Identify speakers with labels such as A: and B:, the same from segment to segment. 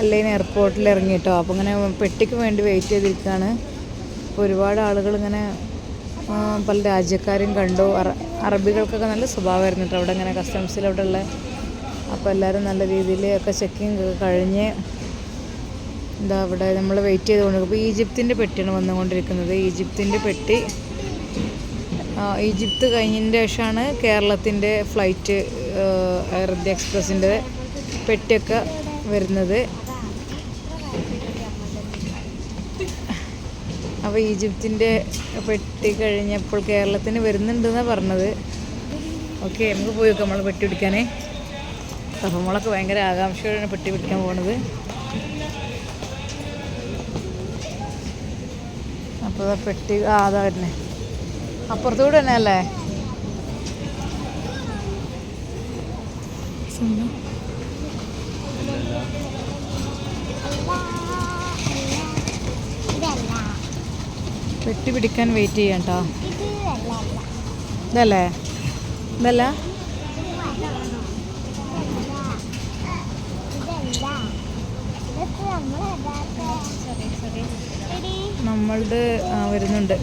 A: Al Ain എയർപോർട്ടിൽ ഇറങ്ങി കേട്ടോ അപ്പോൾ ഇങ്ങനെ പെട്ടിക്ക് വേണ്ടി വെയിറ്റ് ചെയ്തിരിക്കുകയാണ് അപ്പോൾ ഒരുപാട് ആളുകൾ ഇങ്ങനെ പല രാജ്യക്കാരും കണ്ടു. അറ അറബികൾക്കൊക്കെ നല്ല സ്വഭാവമായിരുന്നു കേട്ടോ. അവിടെ ഇങ്ങനെ കസ്റ്റംസിൽ അവിടെ ഉള്ള. അപ്പോൾ എല്ലാവരും നല്ല രീതിയിൽ ഒക്കെ ചെക്കിങ് കഴിഞ്ഞ് എന്താ അവിടെ നമ്മൾ വെയിറ്റ് ചെയ്തുകൊണ്ട് ഇപ്പോൾ ഈജിപ്തിന്റെ പെട്ടിയാണ് വന്നുകൊണ്ടിരിക്കുന്നത്. ഈജിപ്തിന്റെ പെട്ടി ഈജിപ്ത് കഴിഞ്ഞതിന് ശേഷമാണ് കേരളത്തിന്റെ ഫ്ലൈറ്റ് എയർ ഇന്ത്യ എക്സ്പ്രസിന്റെ പെട്ടിയൊക്കെ വരുന്നത്. അപ്പോൾ ഈജിപ്തിന്റെ പെട്ടി കഴിഞ്ഞപ്പോൾ കേരളത്തിന് വരുന്നുണ്ടെന്നാണ് പറഞ്ഞത്. ഓക്കെ നമുക്ക് പോയി നോക്കാം നമ്മൾ പെട്ടി പിടിക്കാനേ. അപ്പം നമ്മളൊക്കെ ഭയങ്കര ആകാംക്ഷയോടെയാണ് പെട്ടി പിടിക്കാൻ പോണത്. അപ്പോൾ പെട്ടി ആ അതാ തന്നെ അപ്പുറത്തൂടെ തന്നെ അല്ലേ? പെട്ടി പിടിക്കാൻ വെയിറ്റ്
B: ചെയ്യണ്ട
A: ഇതല്ലേ? ഇതല്ല? നമ്മളുടെ വരുന്നുണ്ട്.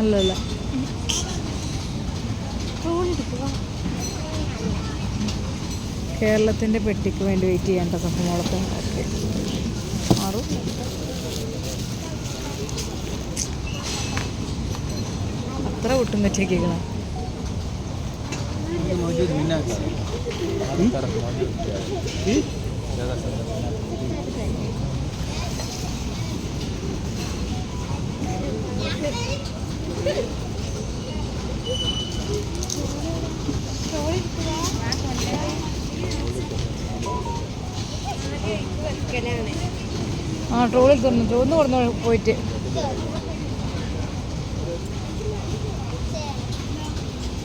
A: അല്ലല്ല കേരളത്തിന്റെ പെട്ടിക്ക് വേണ്ടി വെയിറ്റ് ചെയ്യേണ്ട കപ്പുമുളത്ത് ഓക്കെ മാറും അത്ര ഒട്ടും
B: പറ്റിയേക്കണം Thank.
A: ആ ട്രോളിൽ തുറന്നു. ചോന്ന് തുറന്നു പോയിട്ട്.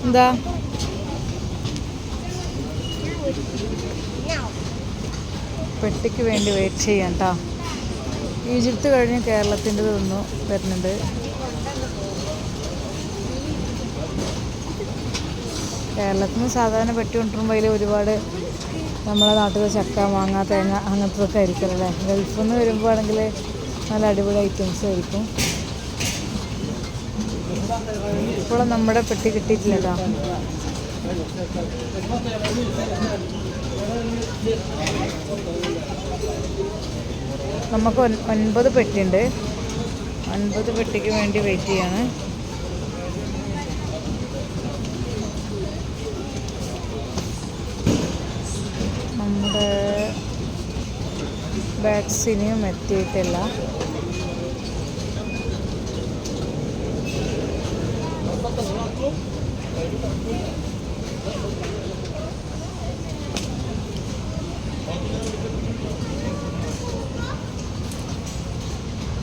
A: എന്താ? പെട്ടിക്ക് വേണ്ടി വെയിറ്റ് ചെയ്യാം കേട്ടോ ഈജിപ്ത് കഴിഞ്ഞ് കേരളത്തിന്റെ തന്നു വരുന്നുണ്ട്. കേരളത്തിൽ നിന്ന് സാധാരണ പെട്ടി കൊണ്ടുവരുമ്പോൾ അതിൽ ഒരുപാട് നമ്മളെ നാട്ടിൽ ചക്ക മാങ്ങ തേങ്ങ അങ്ങനത്തെയൊക്കെ ആയിരിക്കും അല്ലേ? ഗൾഫിൽ നിന്ന് വരുമ്പോൾ ആണെങ്കിൽ നല്ല അടിപൊളി ഐറ്റംസ് ആയിരിക്കും. ഇപ്പോഴും നമ്മുടെ പെട്ടി കിട്ടിയിട്ടില്ല കേട്ടോ. നമുക്ക് ഒൻ- ഒൻപത് പെട്ടിയുണ്ട് ഒൻപത് പെട്ടിക്ക് വേണ്ടി വെയിറ്റ് ചെയ്യാണ്. നമ്മുടെ വാക്സിനും എത്തിയിട്ടില്ല.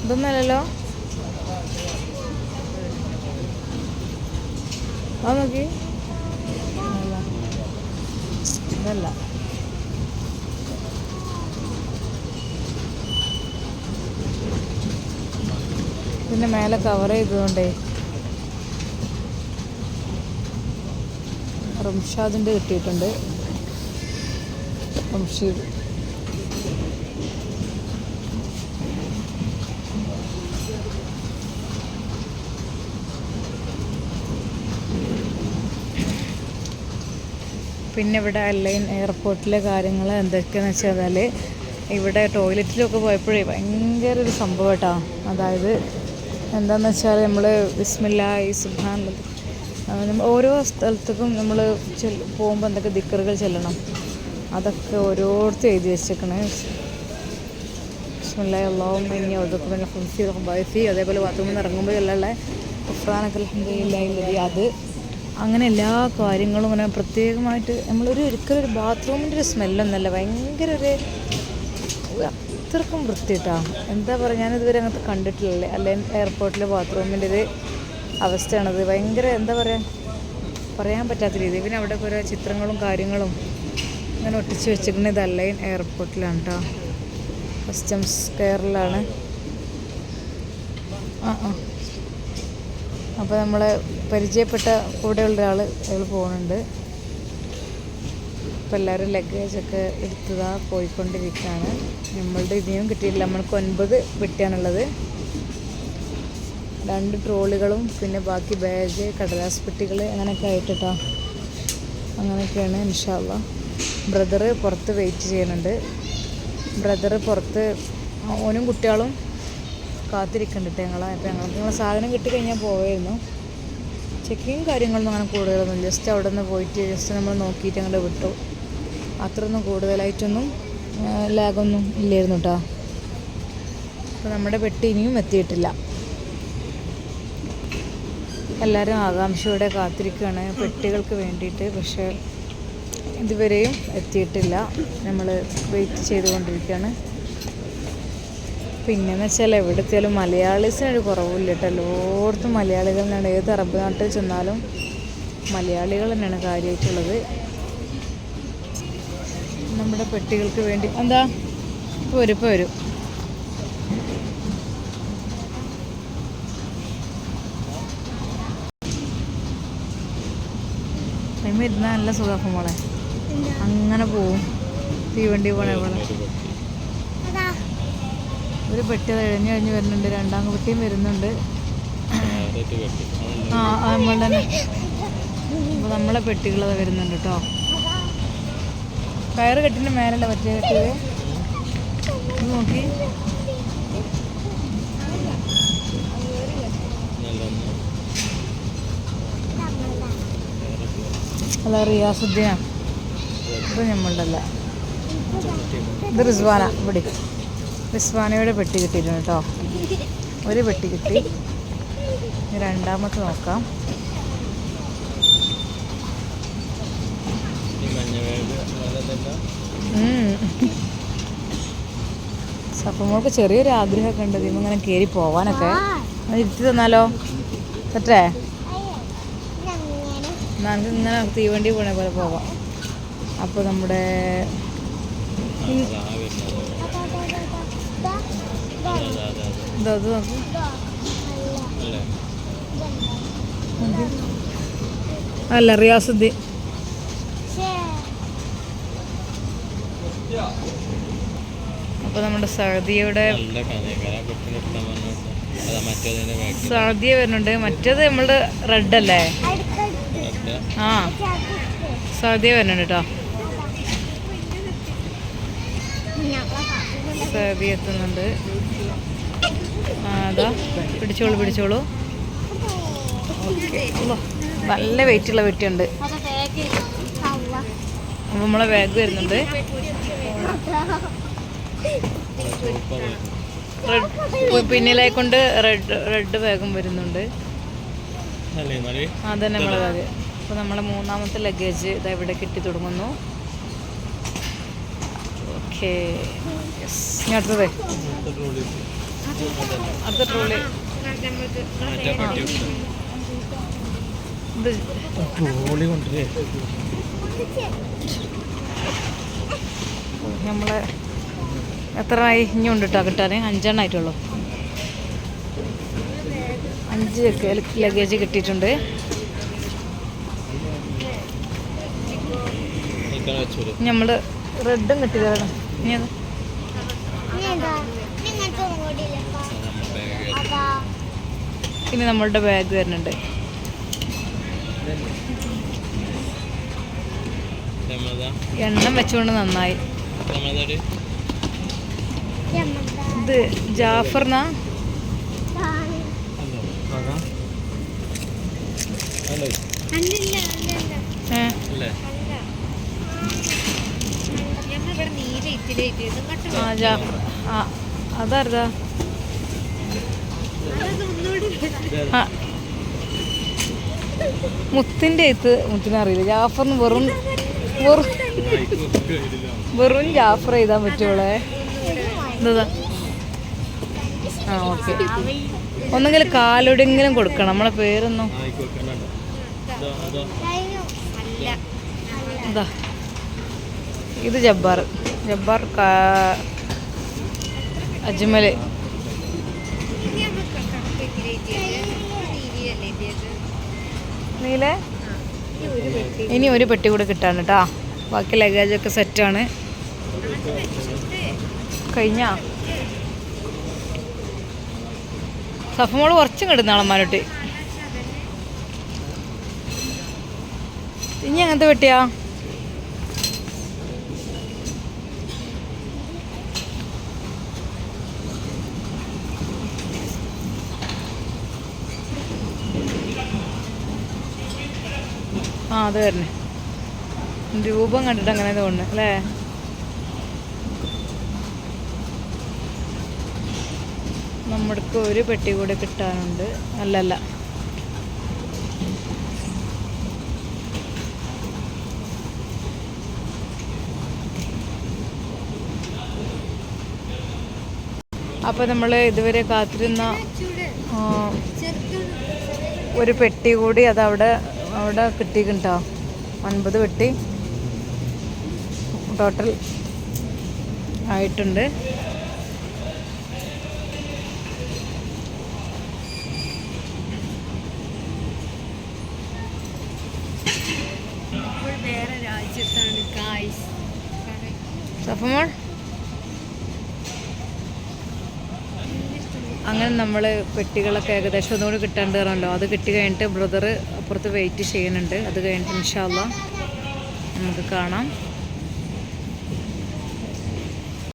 A: ഇതൊന്നല്ലല്ലോ അത് നോക്കി. ഇതല്ല. പിന്നെ മേലെ കവർ ചെയ്തതുകൊണ്ടേ. റംഷാദിന്റെ കിട്ടിയിട്ടുണ്ട്. റംഷീദ്. പിന്നെ ഇവിടെ അല്ലൈൻ എയർപോർട്ടിലെ കാര്യങ്ങൾ എന്തൊക്കെയാണെന്ന് വെച്ചാൽ ഇവിടെ ടോയ്ലറ്റിലൊക്കെ പോയപ്പോഴേ ഭയങ്കര ഒരു സംഭവം കേട്ടോ. അതായത് എന്താണെന്ന് വെച്ചാൽ നമ്മൾ വിസ്മില്ലായി സുഹാൻ നമ്മൾ ഓരോ സ്ഥലത്തേക്കും നമ്മൾ പോകുമ്പോൾ എന്തൊക്കെ ദിക്കറുകൾ ചെല്ലണം. അതൊക്കെ ഓരോരുത്തർ എഴുതി വെച്ചേക്കണേ. ബിസ്മില്ലാഹി അള്ളാഹും ഇനി അതൊക്കെ പിന്നെ ഫുൻസി ബൈഫി അതേപോലെ ബാത്റൂമിൽ നിന്ന് ഇറങ്ങുമ്പോൾ ഉള്ള ഉഫ്രാനൊക്കെ അൽഹംദുലില്ലാഹി അത് അങ്ങനെ എല്ലാ കാര്യങ്ങളും ഇങ്ങനെ പ്രത്യേകമായിട്ട് നമ്മളൊരു ഒരിക്കലും ഒരു ബാത്റൂമിന്റെ ഒരു സ്മെല്ലൊന്നല്ല. ഭയങ്കര ഒരു അത്രക്കും വൃത്തിയിട്ടാ എന്താ പറയുക ഞാനിതുവരെ അങ്ങനത്തെ കണ്ടിട്ടില്ലല്ലേ. അല്ലെ എയർപോർട്ടിലെ ബാത്റൂമിന്റെ ഒരു അവസ്ഥയാണത്. ഭയങ്കര എന്താ പറയുക പറയാൻ പറ്റാത്ത രീതി പിന്നെ അവിടെ കുറേ ചിത്രങ്ങളും കാര്യങ്ങളും അങ്ങനെ ഒട്ടിച്ച് വെച്ചിരിക്കുന്നത് ഇത് അല്ലൈൻ എയർപോർട്ടിലാണ് കേട്ടോ കസ്റ്റംസ് കെയറിലാണ് ആ ആ. അപ്പോൾ നമ്മളെ പരിചയപ്പെട്ട കൂടെയുള്ള ഒരാൾ അയാൾ പോകുന്നുണ്ട് അപ്പോൾ എല്ലാവരും ലഗേജൊക്കെ എടുത്തതാ പോയിക്കൊണ്ടിരിക്കുകയാണ് നമ്മളുടെ ഇനിയും കിട്ടിയില്ല നമ്മൾക്ക് ഒൻപത് പെട്ടിയാണുള്ളത്. രണ്ട് ട്രോളുകളും പിന്നെ ബാക്കി ബാഗ് കടലാസ് പെട്ടികൾ അങ്ങനെയൊക്കെ ആയിട്ടാ അങ്ങനെയൊക്കെയാണ് ഇൻഷാല്ല ബ്രദറ് പുറത്ത് വെയിറ്റ് ചെയ്യുന്നുണ്ട്. ബ്രദറ് പുറത്ത് ഓനും കുട്ടികളും കാത്തിരിക്കുന്നുണ്ട് ഞങ്ങളെ. അപ്പോൾ ഞങ്ങൾക്ക് ഞങ്ങളെ സാധനം കിട്ടിക്കഴിഞ്ഞാൽ പോവായിരുന്നു. ചെക്കിങ് കാര്യങ്ങളൊന്നും അങ്ങനെ കൂടുതലൊന്നും ജസ്റ്റ് അവിടെ നിന്ന് പോയിട്ട് ജസ്റ്റ് നമ്മൾ നോക്കിയിട്ട് അങ്ങോട്ട് വിട്ടു. അത്രയൊന്നും കൂടുതലായിട്ടൊന്നും ലാഗൊന്നും ഇല്ലായിരുന്നു കേട്ടോ അപ്പോൾ നമ്മുടെ പെട്ടി ഇനിയും എത്തിയിട്ടില്ല. എല്ലാവരും ആകാംക്ഷയോടെ കാത്തിരിക്കുകയാണ് പെട്ടികൾക്ക് വേണ്ടിയിട്ട് പക്ഷേ ഇതുവരെയും എത്തിയിട്ടില്ല. നമ്മൾ വെയിറ്റ് ചെയ്തുകൊണ്ടിരിക്കുകയാണ് പിന്നെന്ന് വെച്ചാൽ എവിടെ എത്തിയാലും മലയാളീസിനൊരു കുറവില്ല കേട്ടോ എല്ലായിടത്തും മലയാളികൾ തന്നെയാണ്. ഏത് അറബ് നാട്ടിൽ ചെന്നാലും മലയാളികൾ തന്നെയാണ് കാര്യമായിട്ടുള്ളത് നമ്മുടെ പെട്ടികൾക്ക് വേണ്ടി. എന്താ? ഇപ്പോൾ വരും വരും ടൈം ഇരുന്നാൽ നല്ല സുഖം മോളെ. അങ്ങനെ പോവും. തീവണ്ടി പോണേ പോലെ. ഒരു പെട്ടി കഴിഞ്ഞ് കഴിഞ്ഞ് വരുന്നുണ്ട്. രണ്ടാം കുട്ടിയും വരുന്നുണ്ട്. ആ നമ്മൾ തന്നെ. അപ്പോൾ നമ്മളെ പെട്ടികളത് വരുന്നുണ്ട് കേട്ടോ കയറ് കെട്ടിന്റെ മേലല്ല പറ്റിയ കെട്ടിയത് നോക്കി. അല്ല റിയാസുദ്ദീനാ. ഇത് നമ്മളുടെ അല്ല ഇത് റിസ്വാന. ഇവിടെ. റിസ്വാനയുടെ പെട്ടി കിട്ടിയിട്ടുണ്ട് കേട്ടോ. ഒരു പെട്ടി കിട്ടി. രണ്ടാമത്തെ നോക്കാം. സപ്പമോൾക്ക് ചെറിയൊരു ആഗ്രഹമൊക്കെ ഉണ്ട്. ഇതിമ്മ ഇങ്ങനെ കയറി പോവാനൊക്കെ. ഇരുത്തി തന്നാലോ? പറ്റേ? നമുക്ക് ഇങ്ങനെ തീവണ്ടി പോണ പോലെ പോവാം. അപ്പോൾ നമ്മുടെ
C: അതാ
A: നോക്ക്.
B: അല്ല
A: റിയാസുദ്ദീൻ. അപ്പോൾ നമ്മുടെ സൗദിയുടെ
C: നല്ല
A: സൗദിയ വരുന്നുണ്ട്. മറ്റേത് നമ്മളുടെ റെഡ് അല്ലേ? ആ. സൗദിയ വരുന്നുണ്ട് കേട്ടോ. സൗദി എത്തുന്നുണ്ട്. അതാ. പിടിച്ചോളൂ പിടിച്ചോളൂ. ഓക്കെ. നല്ല വെയിറ്റുള്ള വെട്ടിയുണ്ട്
B: അത് ബാഗ്
A: അപ്പോൾ നമ്മളെ ബാഗ് വരുന്നുണ്ട്. റെഡ് പിന്നിലേക്ക് കൊണ്ട് റെഡ് റെഡ് വേഗം വരുന്നുണ്ട്. അതന്നെ നമ്മളെ കാര്യം അപ്പോൾ നമ്മളെ മൂന്നാമത്തെ ലഗേജ് ഇതാ ഇവിടെ കിട്ടി തുടങ്ങുന്നു. ഓക്കെ ഇനി അടുത്തത് അടുത്ത ട്രോളി
C: ട്രോളി കൊണ്ടുവരേ.
A: നമ്മളെ എത്ര ആയി ഇനി ഉണ്ട് കേട്ടോ കിട്ടാൻ അഞ്ചെണ്ണം ആയിട്ടുള്ളൂ. അഞ്ച് ലഗേജ് കിട്ടിയിട്ടുണ്ട്. നമ്മൾ റെഡും കിട്ടിയതാണ്. ഇനി അത്
B: ഇനി
A: നമ്മളുടെ ബാഗ് വരുന്നുണ്ട്. എണ്ണം വെച്ചുകൊണ്ട് നന്നായി. ഇത് ജാഫർനാ.
B: അതാർദാ
C: മുത്തിന്റെ എത്ത്
B: അല്ലല്ല, അല്ലല്ല,
A: ഏ?
C: അല്ലേ?
B: അല്ല. ഞമ്മളിവിടെ നീല ഇത്തിരിയായിട്ട് ഇത് ഇങ്ങോട്ട്
A: ആ ജാഫർ ആ അതാരതാ?
B: അതൊന്ന്
A: ആ. മുത്തിന്റെ എഴുത്ത് മുത്തിനെ അറിയില്ല. ജാഫറിന് വെറും വെറും വെറും ജാഫർ എഴുതാൻ പറ്റുള്ളേ എന്താ ആ ഓക്കെ. ഒന്നെങ്കിലും കാലൊടെങ്കിലും കൊടുക്കണം. നമ്മളെ പേരൊന്നും. ഇത് ജബ്ബാർ. ജബ്ബാർ അജ്മൽ.
B: ഇത്?
A: നീലേ?
B: ഒരു പെട്ടി
A: ഇനി ഒരു പെട്ടി കൂടെ കിട്ടാണ് കേട്ടോ. ബാക്കി ലഗേജൊക്കെ സെറ്റാണ് കഴിഞ്ഞ. സഫമോൾ കുറച്ചും കിടന്നാളന്മാരോട്ട് ഇനി അങ്ങനത്തെ വെട്ടിയാ ആ അത് വരണേ. രൂപം കണ്ടിട്ട് അങ്ങനെ തോന്നുന്നു അല്ലേ? നമ്മൾക്ക് ഒരു പെട്ടി കൂടെ കിട്ടാനുണ്ട്. അല്ലല്ല. അപ്പോൾ നമ്മൾ ഇതുവരെ കാത്തിരുന്ന ഒരു പെട്ടി കൂടി അത് അവിടെ അവിടെ കിട്ടിയിട്ടുണ്ടോ? അൻപത് പെട്ടി. ടോട്ടൽ ആയിട്ടുണ്ട്
B: ഇപ്പോൾ രാജ്യത്താണ് ഗായ്സ്
A: സഫമോൾ അങ്ങനെ നമ്മൾ പെട്ടികളൊക്കെ ഏകദേശം ഒന്നുകൂടി കിട്ടാണ്ട് പറഞ്ഞല്ലോ. അത് കിട്ടി കഴിഞ്ഞിട്ട് ബ്രദർ അപ്പുറത്ത് വെയിറ്റ് ചെയ്യുന്നുണ്ട്. അത് കഴിഞ്ഞിട്ട് ഇൻഷാല്ല നമുക്ക് കാണാം.